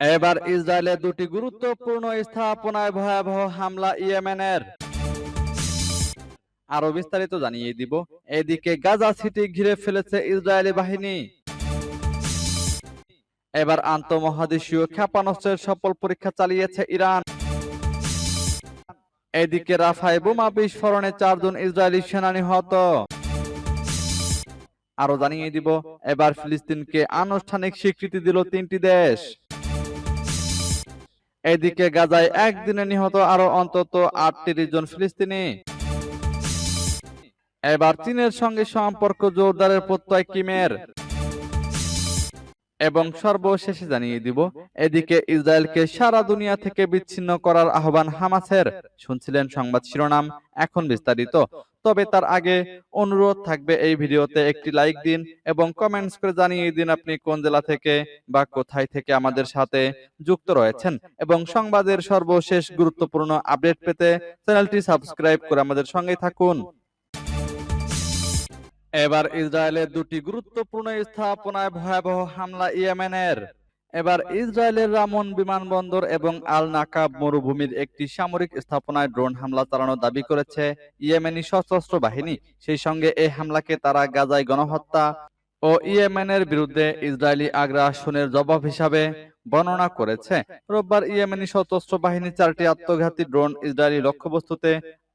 এবার ইসরায়েলে দুটি গুরুত্বপূর্ণ স্থাপনায় ভয়াবহ হামলা ইয়েমেনের। আরও বিস্তারিত জানিয়ে দিব। এদিকে গাজা সিটি ঘিরে ফেলেছে ইসরায়েলি বাহিনী। এবার আন্তঃমহাদেশীয় ক্ষেপণাস্ত্রের সফল পরীক্ষা চালিয়েছে ইরান। এদিকে রাফায় বোমা বিস্ফোরণে চারজন ইসরায়েলি সেনা নিহত আরও জানিয়ে দিব, এবার ফিলিস্তিনকে আনুষ্ঠানিক স্বীকৃতি দিল তিনটি দেশ। এদিকে গাজায় একদিনে নিহত আরও অন্তত আটত্রিশ জন ফিলিস্তিনি। এবার চীনের সঙ্গে সম্পর্ক জোরদারের প্রত্যয় কিমের। এবং সর্বশেষে জানিয়ে দিব এদিকে ইসরায়েলকে সারা দুনিয়া থেকে বিচ্ছিন্ন করার আহ্বান হামাসের। শুনছিলেন সংবাদ শিরোনাম এখন বিস্তারিত। তবে তার আগে অনুরোধ থাকবে এই ভিডিওতে একটি লাইক দিন এবং কমেন্টস করে জানিয়ে দিন আপনি কোন জেলা থেকে বা কোথায় থেকে আমাদের সাথে যুক্ত রয়েছেন। এবং সংবাদের সর্বশেষ গুরুত্বপূর্ণ আপডেট পেতে চ্যানেলটি সাবস্ক্রাইব করে আমাদের সঙ্গে থাকুন। এবার ইসরায়েলের দুটি গুরুত্বপূর্ণ স্থাপনায় ভয়াবহ হামলা ইয়েমেনের। এবার ইসরায়েলের রামন বিমানবন্দর এবং আল নাকাব মরুভূমির একটি সামরিক স্থাপনায় ড্রোন হামলা চালানোর দাবি করেছে ইয়েমেনি সশস্ত্র বাহিনী। সেই সঙ্গে এই হামলাকে তারা গাজায় গণহত্যা ও ইয়েমেনের বিরুদ্ধে ইসরায়েলি আগ্রাসনের জবাব হিসাবে বর্ণনা করেছে। রোববার ইয়েমেনি সশস্ত্র বাহিনী চারটি আত্মঘাতী ড্রোন ইসরায়েলি লক্ষ্যবস্তুতে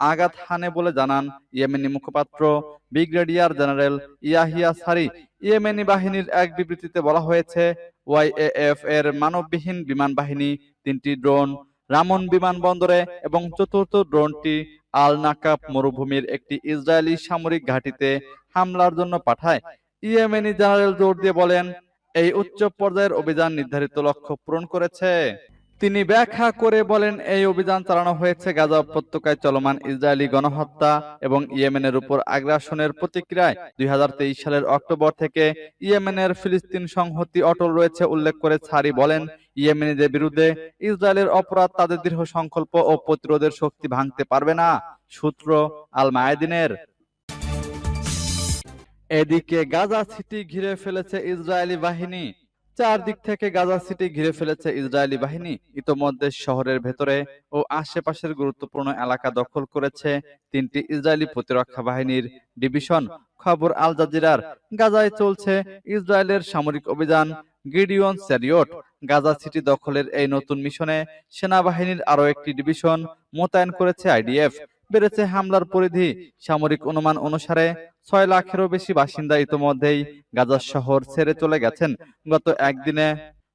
আঘাত হানে বলে জানান ইয়েমেনি মুখপাত্র ব্রিগেডিয়ার জেনারেল ইয়াহিয়া সারি। ইয়েমেনি বাহিনীর এক বিবৃতিতে বলা হয়েছে, ওয়াইএএফ এর মানববিহীন বিমান বাহিনী, তিনটি ড্রোন, রামন বিমানবন্দরে এবং চতুর্থ ড্রোনটি আল নাকাব মরুভূমির একটি ইসরায়েলি সামরিক ঘাঁটিতে হামলার জন্য পাঠায়। ইয়েমেনি জেনারেল জোর দিয়ে বলেন এই উচ্চ পর্যায়ের অভিযান নির্ধারিত লক্ষ্য পূরণ করেছে। তিনি ব্যাখ্যা করে বলেন, এই অভিযান চালানো হয়েছে গাজা উপত্যকায় চলমান ইসরায়েলি গণহত্যা এবং ইয়েমেনের উপর আগ্রাসনের প্রতিক্রিয়ায়। দুই হাজার তেইশ সালের অক্টোবর থেকে ইয়েমেনের ফিলিস্তিন সংহতি অটল রয়েছে উল্লেখ করে ছাড়ি বলেন, ইয়েমেনিদের বিরুদ্ধে ইসরায়েলের অপরাধ তাদের দৃঢ় সংকল্প ও প্রতিরোধের শক্তি ভাঙতে পারবে না। সূত্র আল মায়াদিনের এদিকে গাজা সিটি ঘিরে ফেলেছে ইসরায়েলি বাহিনী। চারদিক থেকে গাজা সিটি ঘিরে ফেলেছে ইসরায়েলি বাহিনী। ইতোমধ্যে শহরের ভেতরে ও আশেপাশের গুরুত্বপূর্ণ এলাকা দখল করেছে তিনটি ইসরায়েলি প্রতিরক্ষা বাহিনীর ডিভিশন। খবর আল জাজিরার। গাজায় চলছে ইসরায়েলের সামরিক অভিযান। গিডিয়ন স্যারিয়ট গাজা সিটি দখলের এই নতুন মিশনে সেনাবাহিনীর আরও একটি ডিভিশন মোতায়েন করেছে আইডিএফ। বেড়েছে হামলার পরিধি। সামরিক অনুমান অনুসারে, ছয় লাখেরও বেশি বাসিন্দা ইতোমধ্যেই গাজার শহর ছেড়ে চলে গেছেন। গত একদিনে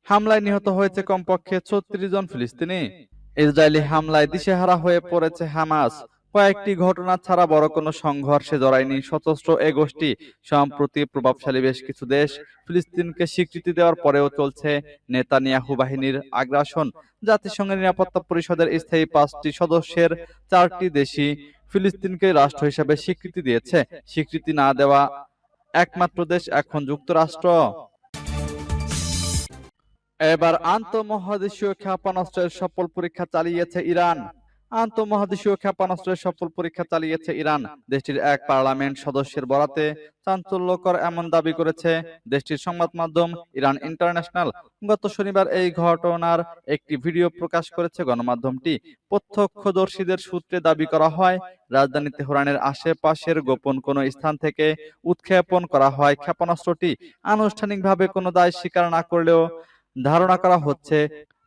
হামলায় নিহত হয়েছে কমপক্ষে ছত্রিশ জন ফিলিস্তিনি। ইসরায়েলি হামলায় দিশেহারা হয়ে পড়েছে হামাস। কয়েকটি ঘটনা ছাড়া বড় কোনো সংঘর্ষে জড়ায়নি। সশস্ত্র এ গোষ্ঠী, সম্প্রতি প্রভাবশালী বেশ কিছু দেশ ফিলিস্তিনকে স্বীকৃতি দেওয়ার পরেও চলছে নেতানিয়াহু বাহিনীর আগ্রাসন। জাতিসংঘের নিরাপত্তা পরিষদের স্থায়ী পাঁচটি সদস্যের চারটি দেশই ফিলিস্তিনকে রাষ্ট্র হিসেবে স্বীকৃতি দিয়েছে। স্বীকৃতি না দেওয়া একমাত্র দেশ এখন যুক্তরাষ্ট্র। এবার আন্তঃমহাদেশীয় ক্ষেপণাস্ত্রের সফল পরীক্ষা চালিয়েছে ইরান। আন্তঃমহাদেশীয় ক্ষেপণাস্ত্রের সফল পরীক্ষা চালিয়েছে ইরান। দেশটির এক পার্লামেন্ট সদস্যের বরাতে চাঞ্চল্যকর এমন দাবি করেছে দেশটির সংবাদ মাধ্যম ইরান ইন্টারন্যাশনাল। গত শনিবার এই ঘটনার একটি ভিডিও প্রকাশ করেছে গণমাধ্যমটি। প্রত্যক্ষদর্শীদের সূত্রে দাবি করা হয়, রাজধানী তেহরানের আশেপাশের গোপন কোনো স্থান থেকে উৎক্ষেপণ করা হয় ক্ষেপণাস্ত্রটি। আনুষ্ঠানিকভাবে কোনো দায় স্বীকার না করলেও ধারণা করা হচ্ছে,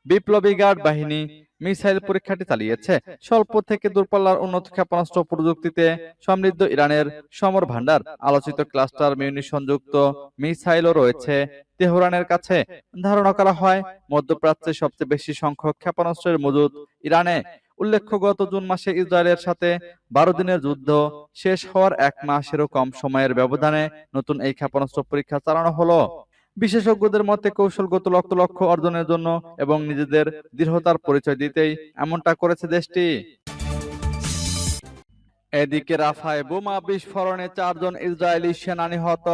বিপ্লবী গার্ড বাহিনী মিসাইল পরীক্ষাটি চালিয়েছে। স্বল্প থেকে দূরপাল্লার উন্নত ক্ষেপণাস্ত্র প্রযুক্তিতে সমৃদ্ধ ইরানের সমর ভান্ডার আলোচিত ক্লাস্টার মিউনিশনযুক্ত মিসাইলও রয়েছে। তেহরানের কাছে ধারণা করা হয়, মধ্যপ্রাচ্যে সবচেয়ে বেশি সংখ্যক ক্ষেপণাস্ত্রের মজুদ ইরানে। উল্লেখ্য, গত জুন মাসে ইসরায়েলের সাথে বারো দিনের যুদ্ধ শেষ হওয়ার এক মাসেরও কম সময়ের ব্যবধানে নতুন এই ক্ষেপণাস্ত্র পরীক্ষা চালানো হলো। বিশেষজ্ঞদের মতে কৌশলগত লক্ষ্য লক্ষ্য অর্জনের জন্য এবং নিজেদের দৃঢ়তার পরিচয় দিতেই এমনটা করেছে দেশটি। এদিকে রাফায় বোমা বিস্ফোরণে চারজন ইসরায়েলি সেনা নিহত।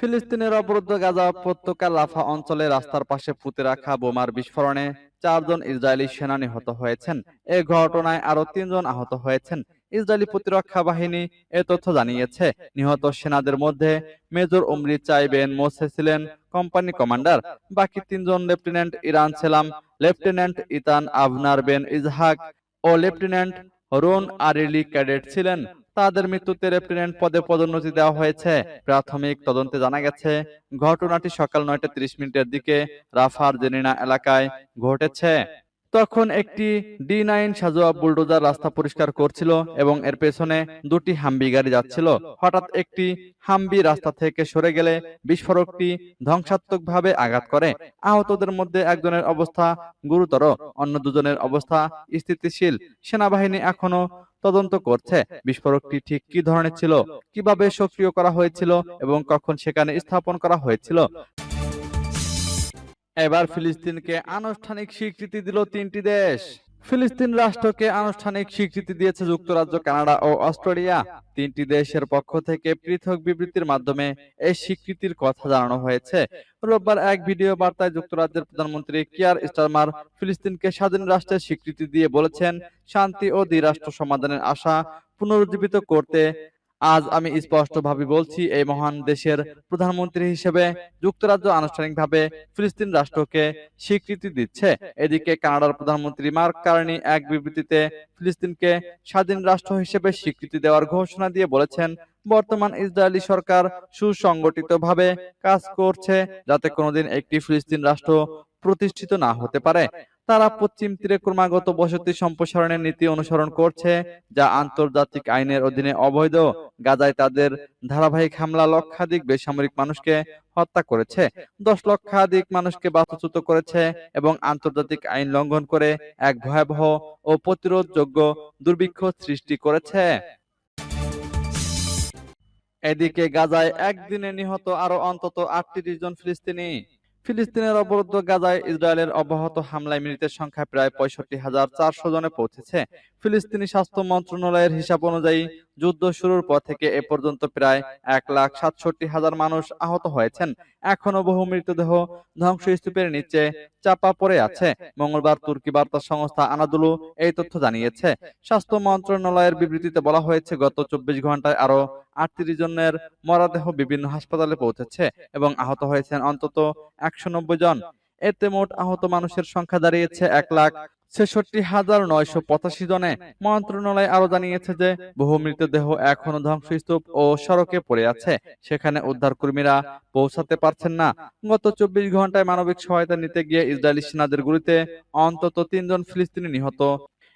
ফিলিস্তিনের অবরুদ্ধ গাজা উপত্যকার রাফা অঞ্চলে রাস্তার পাশে পুঁতে রাখা বোমার বিস্ফোরণে চারজন ইসরায়েলি সেনা নিহত হয়েছেন। এ ঘটনায় আরও তিনজন আহত হয়েছেন। ইসরায়েলি প্রতিরক্ষা বাহিনী এ তথ্য জানিয়েছে। নিহত সেনাদের মধ্যে মেজর উমরি চাইবেন মোসে ছিলেন কোম্পানি কমান্ডার। বাকি তিনজন lieutenant Eran Shelem lieutenant Eitan Avner Ben Yitzhak ও লেফটেন্যান্ট রোন আরিলি ক্যাডেট ছিলেন। তাদের মৃত্যুতে লেফটেন্যান্ট পদে পদোন্নতি দেওয়া হয়েছে। প্রাথমিক তদন্তে জানা গেছে ঘটনাটি সকাল নয়টা ত্রিশ মিনিটের দিকে রাফার জেনিনা এলাকায় ঘটেছে। তখন একটি ডি নাইন সাজোয়া বুলডোজার রাস্তা পরিষ্কার করছিল এবং এর পেছনে দুটি হাম্বি গাড়ি যাচ্ছিল। হঠাৎ একটি হাম্বি রাস্তা থেকে সরে গেলে বিস্ফোরকটি ধ্বংসাত্মকভাবে আঘাত করে। আহতদের মধ্যে একজনের অবস্থা গুরুতর, অন্য দুজনের অবস্থা স্থিতিশীল। সেনাবাহিনী এখনও তদন্ত করছে বিস্ফোরকটি ঠিক কি ধরনের ছিল, কীভাবে সক্রিয় করা হয়েছিল এবং কখন সেখানে স্থাপন করা হয়েছিল। এবার ফিলিস্তিনকে আনুষ্ঠানিক স্বীকৃতি দিল তিনটি দেশ। ফিলিস্তিন রাষ্ট্রকে আনুষ্ঠানিক স্বীকৃতি দিয়েছে যুক্তরাজ্য, কানাডা ও অস্ট্রেলিয়া। তিনটি দেশের পক্ষ থেকে পৃথক বিবৃতির মাধ্যমে এই স্বীকৃতির কথা জানানো হয়েছে। রোববার এক ভিডিও বার্তায় যুক্তরাজ্যের প্রধানমন্ত্রী কিয়ার স্টারমার ফিলিস্তিনকে স্বাধীন রাষ্ট্রের স্বীকৃতি দিয়ে বলেছেন, শান্তি ও দ্বিরাষ্ট্র সমাধানের আশা পুনরুজ্জীবিত করতে আজ আমি স্পষ্টভাবে বলছি এই মহান দেশের প্রধানমন্ত্রী হিসেবে যুক্তরাজ্য আনুষ্ঠানিকভাবে ফিলিস্তিন রাষ্ট্রকে স্বীকৃতি দিচ্ছে। এদিকে কানাডার প্রধানমন্ত্রী মার্ক কার্নি এক বিবৃতিতে ফিলিস্তিনকে স্বাধীন রাষ্ট্র হিসেবে স্বীকৃতি দেওয়ার ঘোষণা দিয়ে বলেছেন বর্তমান ইসরায়েলি সরকার সুসংগঠিতভাবে কাজ করছে যাতে কোনোদিন একটি ফিলিস্তিন রাষ্ট্র প্রতিষ্ঠিত না হতে পারে। তারা পশ্চিম তীরে ক্রমাগত বসতি সম্প্রসারণের নীতি অনুসরণ করছে, যা আন্তর্জাতিক আইনের অধীনে অবৈধ। গাজায় তাদের ধারাবাহিক হামলা লক্ষাধিক বেসামরিক মানুষকে হত্যা করেছে, দশ লক্ষাধিক মানুষকে বাস্তুচ্যুত করেছে এবং আন্তর্জাতিক আইন লঙ্ঘন করে এক ভয়াবহ ও প্রতিরোধযোগ্য দুর্ভিক্ষ সৃষ্টি করেছে। এদিকে গাজায় একদিনে নিহত আরও অন্তত আটত্রিশ জন ফিলিস্তিনি। ফিলিস্তিনের অবরুদ্ধ গাজায় ইসরায়েলের অব্যাহত হামলায় মৃতের সংখ্যা প্রায় পঁয়ষট্টি হাজার চারশো জনে পৌঁছেছে। ফিলিস্তিনি স্বাস্থ্য মন্ত্রণালয়ের হিসাব অনুযায়ী যুদ্ধ শুরুর পর থেকে এ পর্যন্ত প্রায় এক লাখ সাতষট্টি হাজার মানুষ আহত হয়েছেন। এখনও বহু মৃতদেহ ধ্বংসস্তূপের নিচে চাপা পড়ে আছে। মঙ্গলবার তুর্কি বার্তা সংস্থা আনাদুলু এই তথ্য জানিয়েছে। স্বাস্থ্য মন্ত্রণালয়ের বিবৃতিতে বলা হয়েছে, গত চব্বিশ ঘন্টায় আরও আটত্রিশ জনের মরদেহ বিভিন্ন হাসপাতালে পৌঁছেছে এবং আহত হয়েছেন অন্তত একশো নব্বই জন। এতে মোট আহত মানুষের সংখ্যা দাঁড়িয়েছে এক লাখ ছেষট্টি হাজার নয়শো পঁচাশি জনে। মন্ত্রণালয় আরও জানিয়েছে যে, বহু মৃতদেহ এখনও ধ্বংসস্তূপ ও সড়কে পড়ে আছে। সেখানে উদ্ধার কর্মীরা পৌঁছাতে পারছেন না। গত চব্বিশ ঘন্টায় মানবিক সহায়তা নিতে গিয়ে ইসরায়েলি সেনাদের গুলিতে অন্তত তিনজন ফিলিস্তিনি নিহত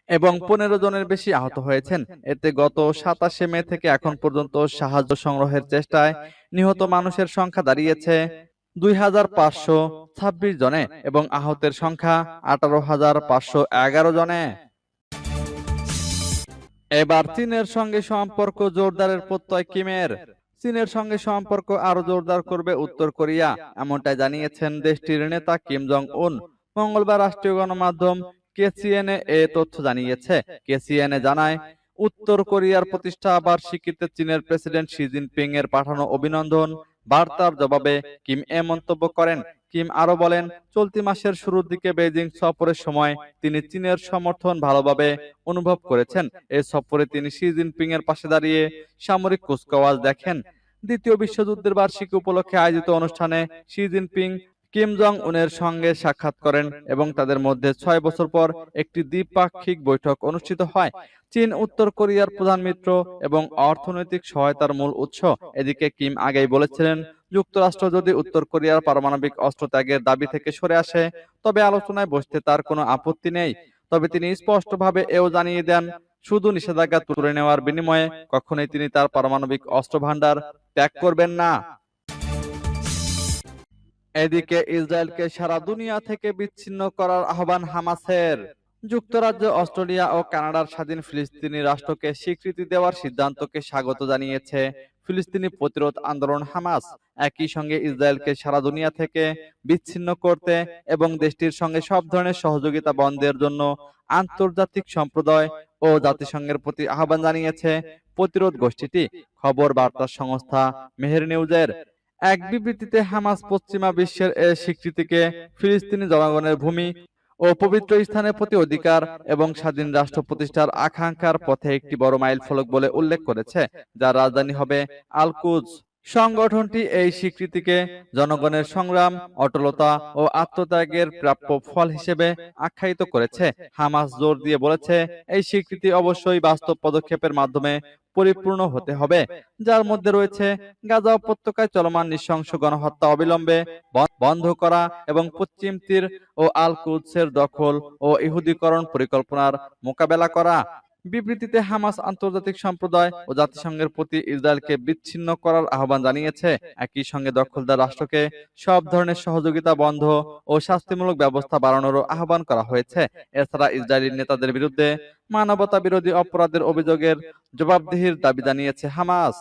এবং পনেরো জনের বেশি আহত হয়েছেন। এতে গত সাতাশে মে থেকে এখন পর্যন্ত সাহায্য সংগ্রহের চেষ্টায় নিহত মানুষের সংখ্যা দাঁড়িয়েছে দুই হাজার পাঁচশো ছাব্বিশ জনে এবং আহতের সংখ্যা আঠারো হাজার পাঁচশো এগারো জনে। এবার চীনের সঙ্গে সম্পর্ক জোরদারের প্রত্যয় কিমের। চীনের সঙ্গে সম্পর্ক আরও জোরদার করবে উত্তর কোরিয়া এমনটাই জানিয়েছেন দেশটির নেতা কিম জং উন মঙ্গলবার রাষ্ট্রীয় গণমাধ্যম কেসিএনএ এ তথ্য জানিয়েছে। কেসিএনএ জানায়, উত্তর কোরিয়ার প্রতিষ্ঠা বার্ষিকীতে চীনের প্রেসিডেন্ট শি জিনপিং এর পাঠানো অভিনন্দন। বার্তার জবাবে কিম এ মন্তব্য করেন। কিম আরও বলেন, চলতি মাসের শুরুর দিকে বেজিং সফরের সময় তিনি চীনের সমর্থন ভালোভাবে অনুভব করেছেন। এই সফরে তিনি শি জিনপিং এর পাশে দাঁড়িয়ে সামরিক কুচকাওয়াজ দেখেন। দ্বিতীয় বিশ্বযুদ্ধের বার্ষিকী উপলক্ষে আয়োজিত অনুষ্ঠানে শি জিনপিং কিম জং উনের সঙ্গে সাক্ষাৎ করেন এবং তাদের মধ্যে ছয় বছর পর একটি দ্বিপাক্ষিক বৈঠক অনুষ্ঠিত হয়। চীন, উত্তর কোরিয়ার প্রধান মিত্র এবং অর্থনৈতিক সহায়তার মূল উৎস। এদিকে কিম আগেই বলেছিলেন, যুক্তরাষ্ট্র যদি উত্তর কোরিয়ার পারমাণবিক অস্ত্র ত্যাগের দাবি থেকে সরে আসে, তবে আলোচনায় বসতে তার কোনো আপত্তি নেই। তবে তিনি স্পষ্টভাবে এও জানিয়ে দেন, শুধু নিষেধাজ্ঞা তুলে নেওয়ার বিনিময়ে কখনোই তিনি তার পারমাণবিক অস্ত্র ভান্ডার ত্যাগ করবেন না। এদিকে ইসরায়েলকে সারা দুনিয়া থেকে বিচ্ছিন্ন করার আহ্বান হামাসের। যুক্তরাজ্য অস্ট্রেলিয়া ও কানাডার স্বাধীন ফিলিস্তিনি রাষ্ট্রকে স্বীকৃতি দেওয়ার সিদ্ধান্তকে স্বাগত জানিয়েছে ফিলিস্তিনি প্রতিরোধ আন্দোলন হামাস। একই সঙ্গে ইসরায়েলকে সারা দুনিয়া থেকে বিচ্ছিন্ন করতে এবং দেশটির সঙ্গে সব ধরনের সহযোগিতা বন্ধের জন্য আন্তর্জাতিক সম্প্রদায় ও জাতিসংঘের প্রতি আহ্বান জানিয়েছে প্রতিরোধ গোষ্ঠীটি। খবর বার্তা সংস্থা মেহের নিউজের এক বিবৃতিতে হামাস পশ্চিমা বিশ্বের এ স্বীকৃতিকে ফিলিস্তিনি জনগণের ভূমি ও পবিত্র স্থানের প্রতি অধিকার এবং স্বাধীন রাষ্ট্র প্রতিষ্ঠার আকাঙ্ক্ষার পথে একটি বড় মাইল ফলক বলে উল্লেখ করেছে, যার রাজধানী হবে আল কুদস সংগঠনটি এই স্বীকৃতিকে জনগণের সংগ্রাম, অটলতা ও আত্মত্যাগের প্রাপ্য ফল হিসেবে আখ্যায়িত করেছে। হামাস জোর দিয়ে বলেছে, এই স্বীকৃতি অবশ্যই বাস্তব পদক্ষেপের মাধ্যমে পরিপূর্ণ হতে হবে। যার মধ্যে রয়েছে, গাজা উপত্যকায় চলমান নৃশংস গণহত্যা অবিলম্বে বন্ধ করা এবং পশ্চিম তীর ও আল কুদসের দখল ও ইহুদিকরণ পরিকল্পনার মোকাবেলা করা। বিবৃতিতে হামাস আন্তর্জাতিক সম্প্রদায় ও জাতিসংঘের প্রতি ইসরায়েলকে বিচ্ছিন্ন করার আহ্বান জানিয়েছে। একই সঙ্গে দখলদার রাষ্ট্রকে সব ধরনের সহযোগিতা বন্ধ ও শাস্তিমূলক ব্যবস্থা বাড়ানোরও আহ্বান করা হয়েছে। এছাড়া ইসরায়েলি নেতাদের বিরুদ্ধে মানবতা বিরোধী অপরাধের অভিযোগের জবাবদিহির দাবি জানিয়েছে হামাস।